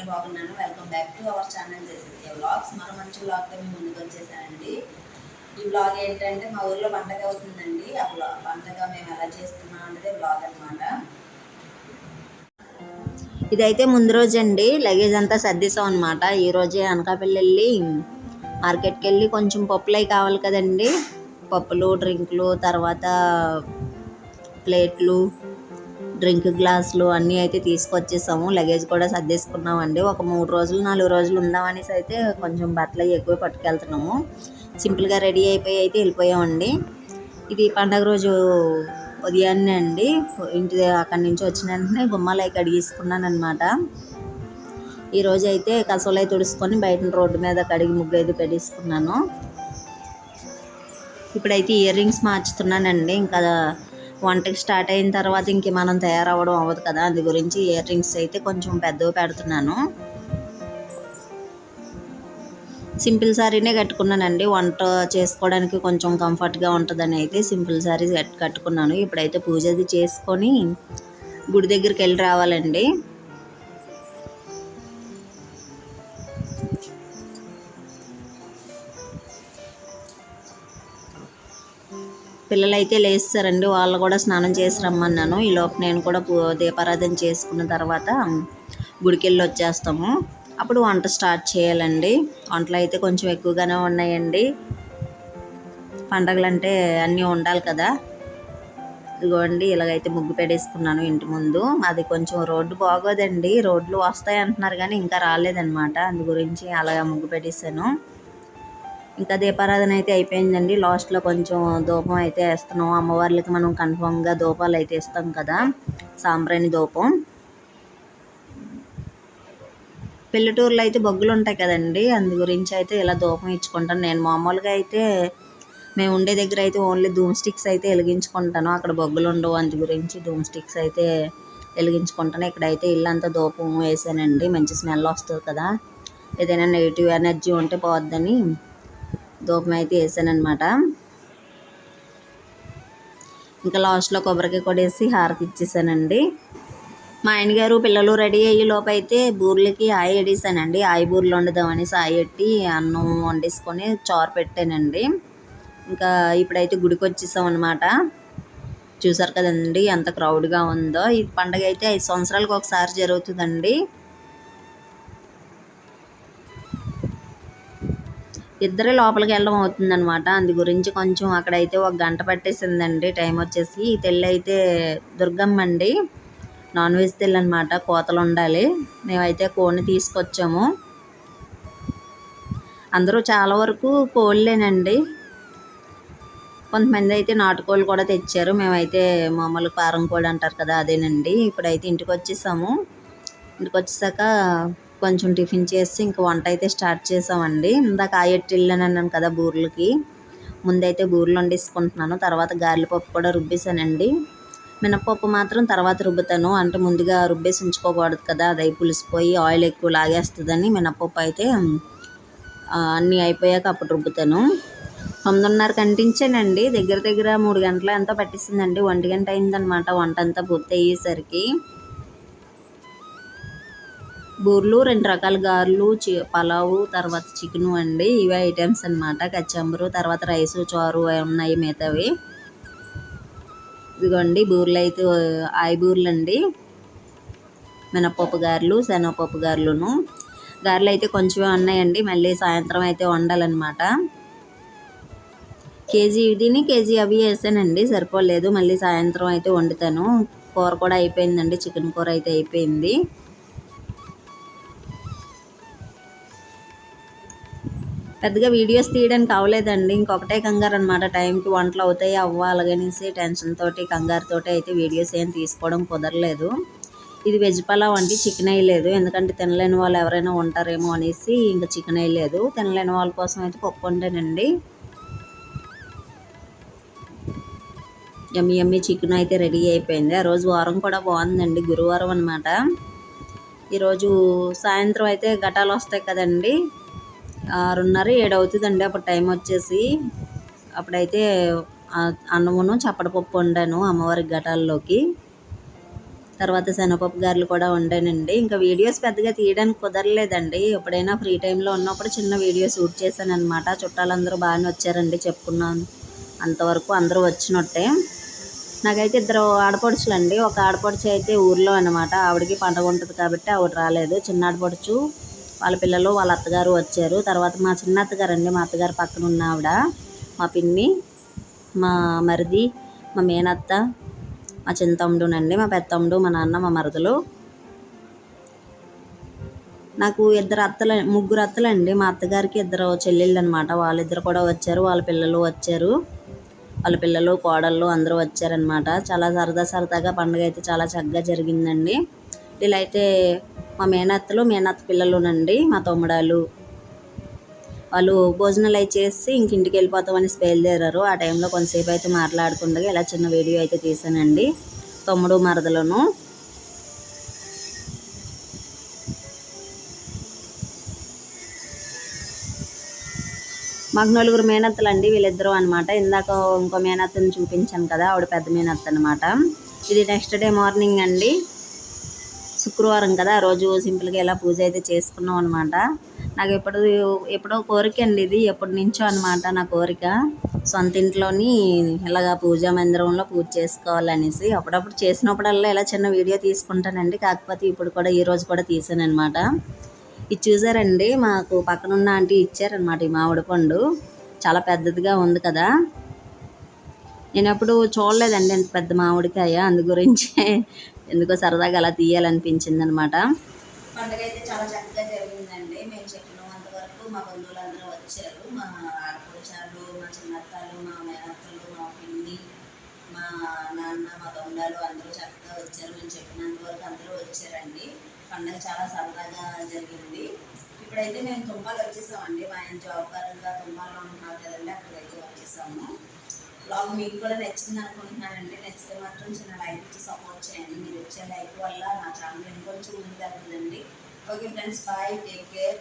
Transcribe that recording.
నేను బాగున్నాను welcome back to our channel చేసే వ్లాగ్స్ మరో మంచి వ్లాగ్తో మేము ముందుకు వచ్చేసానండి. ఈ వ్లాగ్ ఏంటంటే మా ఊర్లో వంటగా అవుతుందండి. ఆ వ్లా- పండగ మేము ఎలా చేస్తున్నాం అనేది వ్లాగ్ అనమాట ఇదైతే ముందు రోజు అండి లగేజ్ అంతా సర్దిస్తాం అనమాట ఈరోజే అనకాపల్లి వెళ్ళి మార్కెట్కి వెళ్ళి కొంచెం పప్పులు కావాలి కదండి. పప్పులు డ్రింకులు తర్వాత ప్లేట్లు డ్రింక్ గ్లాసులు అన్నీ అయితే తీసుకొచ్చేసాము. లగేజ్ కూడా సర్దేసుకున్నామండి. ఒక మూడు రోజులు నాలుగు రోజులు ఉందామనేసి అయితే కొంచెం బట్టలు అవి ఎక్కువ పట్టుకెళ్తున్నాము. సింపుల్గా రెడీ అయిపోయి అయితే వెళ్ళిపోయామండి. ఇది పండగ రోజు ఉదయాన్నే అండి. ఇంటి అక్కడి నుంచి వచ్చిన వెంటనే గుమ్మాలు అవి కడిగేసుకున్నాను అనమాట ఈరోజు అయితే కసలు తుడుచుకొని బయట రోడ్డు మీద కడిగి ముగ్గు అయితే పెట్టేసుకున్నాను. ఇప్పుడైతే ఇయర్ రింగ్స్ మార్చుతున్నానండి. ఇంకా వంటకి స్టార్ట్ అయిన తర్వాత ఇంక మనం తయారవ్వడం అవ్వదు కదా? అందు గురించి ఇయర్ రింగ్స్ అయితే కొంచెం పెద్దవి పెడుతున్నాను. సింపుల్ శారీనే కట్టుకున్నానండి. వంట చేసుకోవడానికి కొంచెం కంఫర్ట్గా ఉంటుందని అయితే సింపుల్ శారీ కట్ కట్టుకున్నాను. ఇప్పుడైతే పూజ అది చేసుకొని గుడి దగ్గరికి వెళ్ళి రావాలండి. పిల్లలైతే లేస్తారండి. వాళ్ళు కూడా స్నానం చేసి రమ్మన్నాను. ఈ నేను కూడా పూ- దీపారాధన చేసుకున్న తర్వాత గుడికి వెళ్ళి వచ్చేస్తాము. అప్పుడు వంట స్టార్ట్ చేయాలండి. వంటలు అయితే కొంచెం ఎక్కువగానే ఉన్నాయండి. పండగలంటే అన్నీ ఉండాలి కదా. ఇదిగోండి ఇలాగైతే ముగ్గు పెట్టేసుకున్నాను ఇంటి ముందు. అది కొంచెం రోడ్డు బాగోదండి. రోడ్లు వస్తాయి అంటున్నారు కానీ ఇంకా రాలేదన్నమాట. అందు గురించి అలాగా ముగ్గు పెట్టేశాను. ఇంకా దీపారాధన అయితే అయిపోయిందండి. లాస్ట్లో కొంచెం ధూపం అయితే వేస్తున్నాం. అమ్మవార్లకి మనం కన్ఫామ్గా ధూపాలు అయితే ఇస్తాం కదా. సాంబ్రాణి ధూపం పల్లెటూరులో అయితే బొగ్గులు ఉంటాయి కదండి. అందు గురించి అయితే ఇలా ధూపం ఇచ్చుకుంటాను. నేను మామూలుగా అయితే మేము ఉండే దగ్గర అయితే ఓన్లీ ధూమ్ స్టిక్స్ అయితే వెలిగించుకుంటాను. అక్కడ బొగ్గులు ఉండవు. అందు గురించి ధూమ్ స్టిక్స్ అయితే వెలిగించుకుంటాను. ఇక్కడైతే ఇల్లంతా ధూపం వేసానండి. మంచి స్మెల్ వస్తుంది కదా. ఏదైనా నెగిటివ్ ఎనర్జీ ఉంటే పోద్దని ధూపం అయితే వేసానమాట ఇంకా లాస్ట్లో కొబ్బరికాయ కూడా వేసి హారతి ఇచ్చేసానండి. మా ఆయనగారు పిల్లలు రెడీ అయ్యే లోపైతే అయితే బూర్లకి ఆయి ఎడేసానండి ఆయి బూర్లు వండుదామనేసి ఆయి ఎట్టి అన్నం వండేసుకొని చారు పెట్టానండి. ఇంకా ఇప్పుడైతే గుడికి వచ్చేసాం అనమాట చూసారు కదండి ఎంత క్రౌడ్గా ఉందో. ఈ పండగ అయితే ఐదు సంవత్సరాలకు ఒకసారి జరుగుతుందండి. ఇద్దరే లోపలికి వెళ్ళడం అవుతుందన్నమాట. అందు గురించి కొంచెం అక్కడైతే ఒక గంట పట్టేసిందండి. టైం వచ్చేసి ఈ తెల్లి అయితే దుర్గమ్మ అండి. నాన్ వెజ్ తెల్లి అనమాట కోతలు ఉండాలి. మేమైతే కోడిని తీసుకొచ్చాము. అందరూ చాలా వరకు కోళ్ళేనండి. కొంతమంది అయితే నాటుకోళ్ళు కూడా తెచ్చారు. మేమైతే మామూలు పారం కోడి అంటారు కదా అదేనండి. ఇప్పుడైతే ఇంటికి వచ్చేసాము. ఇంటికి వచ్చేసాక కొంచెం టిఫిన్ చేసి ఇంక వంట అయితే స్టార్ట్ చేసామండి. ఇందాక ఆయట్టి వెళ్ళాను అన్నాను కదా బూర్లకి. ముందైతే బూర్లు వండేసుకుంటున్నాను తర్వాత గారెలపప్పు కూడా రుబ్బేసానండి మినపప్పు మాత్రం తర్వాత రుబ్బుతాను అంటే ముందుగా రుబ్బేసి ఉంచుకోకూడదు కదా అది అయి పులిసిపోయి ఆయిల్ ఎక్కువ లాగేస్తుందని మినపప్పు అయితే అన్నీ అయిపోయాక అప్పుడు రుబ్బుతాను. తొమ్మిదిన్నర కంటించానండి దగ్గర దగ్గర మూడు గంటల ఎంతో పట్టిస్తుందండి ఒంటి గంట అయిందనమాట వంట అంతా పూర్తి అయ్యేసరికి బూర్లు రెండు రకాల గారెలు చి పలావు తర్వాత చికెను అండి. ఇవే ఐటమ్స్ అనమాట కచ్చంబరు తర్వాత రైస్ చారు అవి ఉన్నాయి మిగతావి. ఇదిగోండి బూర్లు అయితే ఆయి బూర్లు అండి మినపప్పు గారెలు శనగపప్పు గారెలును. గారెలు అయితే కొంచెమే ఉన్నాయండి. మళ్ళీ సాయంత్రం అయితే వండాలన్నమాట. కేజీ ఇదిని కేజీ అవి వేసానండి. సరిపోలేదు. మళ్ళీ సాయంత్రం అయితే వండుతాను. కూర కూడా అయిపోయిందండి. చికెన్ కూర అయితే అయిపోయింది. పెద్దగా వీడియోస్ తీయడానికి అవ్వలేదండి ఇంకొకటే కంగారు అనమాట టైంకి వంటలు అవుతాయి అవ్వ? అలాగనేసి టెన్షన్ తోటి అయితే వీడియోస్ ఏం తీసుకోవడం కుదరలేదు. ఇది వెజ్ పలావ్ అండి చికెన్ వేయలేదు ఎందుకంటే తినలేని వాళ్ళు ఎవరైనా ఉంటారేమో అనేసి ఇంకా చికెన్ వేయలేదు తినలేని వాళ్ళ కోసం అయితే పప్పు వండానండి. ఎమ్మి ఎమ్మి చికెన్ అయితే రెడీ అయిపోయింది. ఆ రోజు వారం కూడా బాగుందండి. గురువారం అనమాట ఈరోజు సాయంత్రం అయితే ఘటాలు వస్తాయి కదండి. ఆరున్నర ఏడు అవుతుందండి అప్పుడు టైం వచ్చేసి. అప్పుడైతే అన్నమును చప్పడపప్పు వండాను అమ్మవారి ఘటాల్లోకి. తర్వాత శనగపప్పు గారెలు కూడా వండానండి. ఇంకా వీడియోస్ పెద్దగా తీయడానికి కుదరలేదండి. ఎప్పుడైనా ఫ్రీ టైంలో ఉన్నప్పుడు చిన్న వీడియో షూట్ చేశాను అనమాట చుట్టాలందరూ బాగానే వచ్చారండి చెప్పుకున్నాను అంతవరకు అందరూ వచ్చినట్టే. నాకైతే ఇద్దరు ఆడపడుచులు అండి ఒక ఆడపడుచు అయితే ఊర్లో అనమాట ఆవిడకి పండగ ఉంటుంది కాబట్టి ఆవిడ రాలేదు. చిన్న ఆడపడుచు వాళ్ళ పిల్లలు వాళ్ళ అత్తగారు వచ్చారు. తర్వాత మా చిన్న అత్తగారు అండి మా అత్తగారు పక్కన ఉన్న ఆవిడ మా పిన్ని మా మరిది మా మేనత్త మా చిన్న తమ్ముడునండి మా పెద్దమ్ముడు మా నాన్న మా మరదలు. నాకు ఇద్దరు అత్తలు ముగ్గురు అత్తలండి. మా అత్తగారికి ఇద్దరు చెల్లెళ్ళు అనమాట వాళ్ళిద్దరు కూడా వచ్చారు వాళ్ళ పిల్లలు వచ్చారు. వాళ్ళ పిల్లలు కోడళ్ళు అందరూ వచ్చారనమాట. చాలా సరదా సరదాగా పండుగ అయితే చాలా చక్కగా జరిగిందండి. ఇలా అయితే మా మేనత్తలు మేనత్త పిల్లలునండి మా తమ్ముడాలు. వాళ్ళు భోజనాలు అయి చేసి ఇంక ఇంటికి వెళ్ళిపోతామని బయలుదేరారు. ఆ టైంలో కొంతసేపు అయితే మాట్లాడుకుండగా ఇలా చిన్న వీడియో అయితే తీసానండి. తమ్ముడు మరదలను. మాకు నలుగురు మేనత్తలు అండి వీళ్ళిద్దరూ అనమాట ఇందాక ఇంకో మేనత్తని చూపించాను కదా ఆవిడ పెద్ద మేనత్త అనమాట ఇది నెక్స్ట్ డే మార్నింగ్ అండి. శుక్రవారం కదా ఆ రోజు సింపుల్గా ఇలా పూజ అయితే చేసుకున్నాం అనమాట నాకు ఎప్పుడు ఎప్పుడో కోరిక అండి ఇది ఎప్పటి నుంచో అనమాట నా కోరిక. సొంత ఇంట్లోని ఇలాగా పూజా మందిరంలో పూజ చేసుకోవాలనేసి అప్పుడప్పుడు చేసినప్పుడల్లా ఇలా చిన్న వీడియో తీసుకుంటానండి. కాకపోతే ఇప్పుడు కూడా ఈ రోజు కూడా తీసాను అనమాట ఇది చూసారండి మాకు పక్కనున్న ఆంటీ ఇచ్చారనమాట ఈ మామిడి పండు. చాలా పెద్దదిగా ఉంది కదా. నేను ఎప్పుడు చూడలేదండి ఎంత పెద్ద మామిడికాయ అందు గురించి. ఎందుకో సరదాగా అలా తీయాలనిపించింది అనమాట పండుగ అయితే చాలా చక్కగా జరిగిందండి. మేము చెప్పినంత వరకు మా బంధువులందరూ వచ్చారు. మా ఆడపడుచాలు మా చిన్నత్తాలు మా మేనత్తలు మా పిన్ని మా నాన్న మా తమ్ముడాలు అందరూ చక్కగా వచ్చారు. మేము చెప్పినంత వరకు అందరూ వచ్చారండి. పండుగ చాలా సరదాగా జరిగింది. ఇప్పుడైతే మేము తుంపాలు వచ్చేసామండి. మా ఆయన జాబ్ పరంగా తుంపాల్లో ఉంటున్నారు కదండి అక్కడైతే వచ్చేసాము. బ్లాగ్ మీకు కూడా నచ్చింది అనుకుంటున్నానండి. నచ్చితే మాత్రం చిన్న లైక్ ఇచ్చి సపోర్ట్ చేయండి. మీరు ఇచ్చే లైక్ వల్ల నా ఛానల్ ఇంకొంచెం ముందుకు వెళ్తుందండి okay friends bye take care